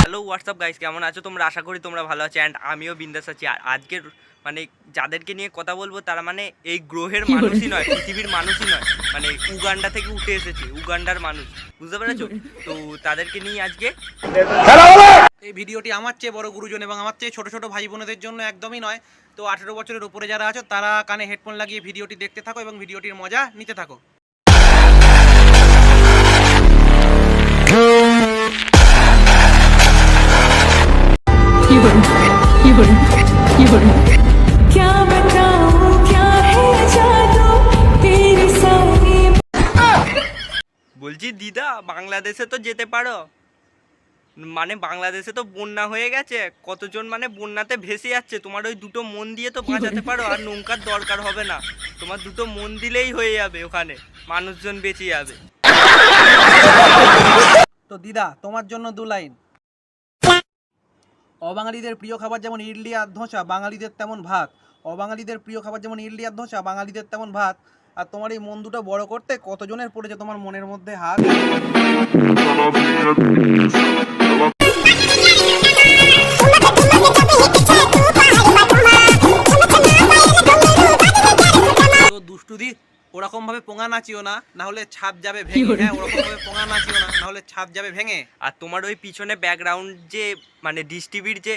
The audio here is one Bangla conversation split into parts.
হ্যালো হোয়াটসঅ্যাপ গাইস কেমন আছো তোমরা? আশা করি তোমরা ভালো আছো অ্যান্ড আমিও বিন্দাস আছি। আর আজকের মানে যাদেরকে নিয়ে কথা বলব তারা মানে এই গ্রহের মানুষই নয় পৃথিবীর মানুষই নয়। মানে উগান্ডা থেকে উঠে এসেছে উগান্ডার মানুষ। বুঝতে পেরেছ? তো তাদেরকে নিয়ে আজকে এই ভিডিওটি আমার চেয়ে বড় গুরুজন এবং আমার চেয়ে ছোট ছোট ভাই বোনেদের জন্য একদমই নয়। তো আঠেরো বছরের উপরে যারা আছো তারা কানে হেডফোন লাগিয়ে ভিডিওটি দেখতে থাকো এবং ভিডিওটির মজা নিতে থাকো। বলছি দিদা বাংলাদেশে তো যেতে পারো। মানে বাংলাদেশে তো বন্যা হয়ে গেছে কতজন মানে বন্যাতে ভেসে যাচ্ছে? তোমার ওই দুটো মন দিয়ে তো বাঁচাতে পারো আর নৌকার দরকার হবে না। তোমার দুটো মন দিলেই হয়ে যাবে ওখানে মানুষজন বেঁচে যাবে। তো দিদা তোমার জন্য দু লাইন। অবাঙালিদের প্রিয় খাবার যেমন ইডলি আর ধোঁচা বাঙালিদের তেমন ভাত। অবাঙালিদের প্রিয় খাবার যেমন ইডলি আর ধোঁচা বাঙালিদের তেমন ভাত। আর তোমার এই মন দুটো বড় করতে কতজনের পড়েছে তোমার মনের মধ্যে হাত? দুষ্টুদি ওরকম ভাবে পোঙা নাচিও না না হলে ছাদ যাবে ভেঙে হ্যাঁ ওরকম ভাবে পোঙা নাচিও না না হলে ছাদ যাবে ভেঙে আর তোমার ওই পিছনে ব্যাকগ্রাউন্ড যে মানে ডিশ টিভির যে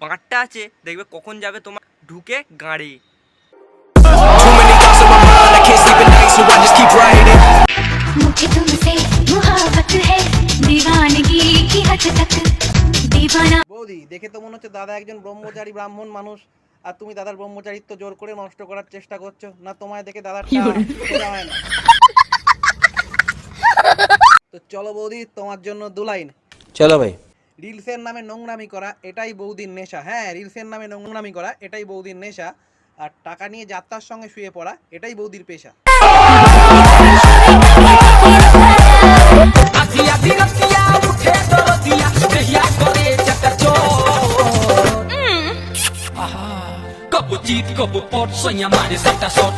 বাঁটটা আছে দেখবে কখন যাবে তোমার ঢুকে গাড়ি Too many thoughts on my mind, I can't sleep at night, so I just keep writing. मुझे तुमसे मुहब्बत है दीवानगी की हद तक दीवाना বৌদি দেখে তো মনে হচ্ছে দাদা একজন ব্রহ্মচারী ব্রাহ্মণ মানুষ আর তুমি দাদার ব্রহ্মচারিত্ব জোর করে নষ্ট করার চেষ্টা করছ। না তোমায় দেখে দাদার তো চলো বৌদি তোমার জন্য দুলাইন চলো ভাই। রিলসের নামে নোংরামি করা এটাই বৌদির নেশা। হ্যাঁ রিলসের নামে নোংরামি করা এটাই বৌদির নেশা। আর টাকা নিয়ে যাত্রার সঙ্গে শুয়ে পড়া এটাই বৌদির পেশা।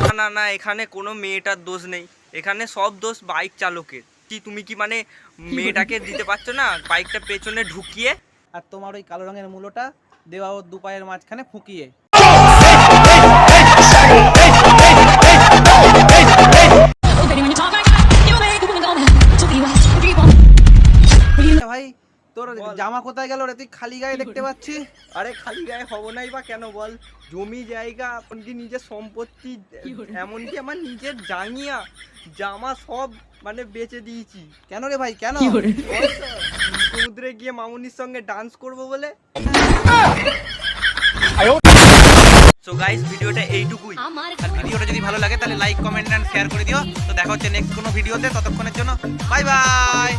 না না না এখানে কোনো মেয়েটার দোষ নেই। এখানে সব দোষ বাইক চালকের। কি তুমি কি মানে মেয়েটাকে দিতে পারছ না? বাইকটা পেছনে ঢুকিয়ে আর তোমার ওই কালো রঙের মূলটা দেওয়া ওর দু পায়ের মাঝখানে ফুকিয়ে। তোর জামা কোথায় গেল রে? তুই খালি গায়ে দেখতে পাচ্ছি আরে খালি গায়ে হব নাই বা কেন বল? জমি জায়গা এমনকি নিজের সম্পত্তি এমনকি আমার নিজের জাঙ্গিয়া জামা সব মানে বেচে দিয়েছি। কেন রে ভাই? কেন? সমুদ্রে গিয়ে মামুনির সঙ্গে ডান্স করব বলে? সো গাইস ভিডিওটা এইটুকুই। আর ভিডিওটা যদি ভালো লাগে তাহলে লাইক কমেন্ট এন্ড শেয়ার করে দিও। তো দেখা হচ্ছে নেক্সট কোনো ভিডিওতে। ততক্ষণের জন্য বাই বাই